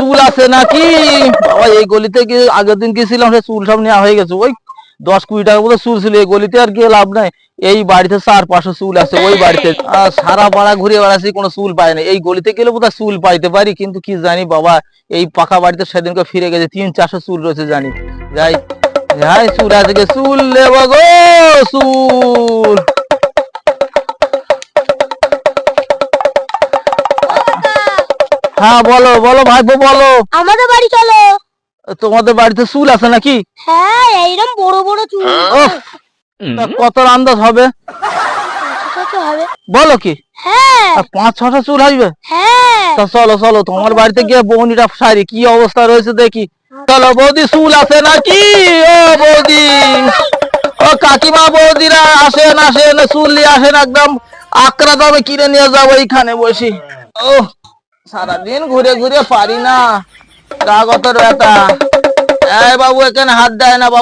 চুল আছে নাকি? বাবা, এই গলিতে গিয়ে আগের দিন গেছিলাম সে চুল সব নেওয়া হয়ে গেছে। ওই দশ কুড়ি টাকা মতো চুল ছিল, এই গলিতে আর গিয়ে লাভ নাই। এই বাড়িতে চার, পাঁচশো চুল আছে ওই বাড়িতে। সারা পাড়া ঘুরে বেড়াচ্ছি, কোনো চুল পাই না। এই গলিতে গেলে বোধহয় চুল পাইতে পারি, কিন্তু কি জানি বাবা, এই পাকা বাড়িতে সেদিনকে ফিরে গেছে, তিন, চারশো চুল রয়েছে জানি। যাই যাই, চুল আছে চুল নেব গো, চুল। হ্যাঁ বলো বলো ভাইপো বলো। আমাদের বাড়ি চলো। তোমাদের বাড়িতে চুল আছে নাকি? হ্যাঁ এইরকম বড় বড় চুল। কত আন্দাজ হবে? বলো কি? হ্যাঁ। পাঁচ ছটা চুল আসবে হ্যাঁ। তা চলো চলো তোমার বাড়িতে গিয়ে বৌনিটা সারি কি অবস্থা রয়েছে দেখি। চলো বৌদি চুল আছে নাকি? ও বৌদি। ও কাকিমা বৌদিরা আসেন আসেন চুল নিয়ে আসেন একদম। আকরা দামে কিনে নিয়ে যাব এইখানে বসি। ও সারাদিন ঘুরে ঘুরে পারি না। গা গত ব্যথা। এই বাবু, এখানে হাত দেয় না বাবু।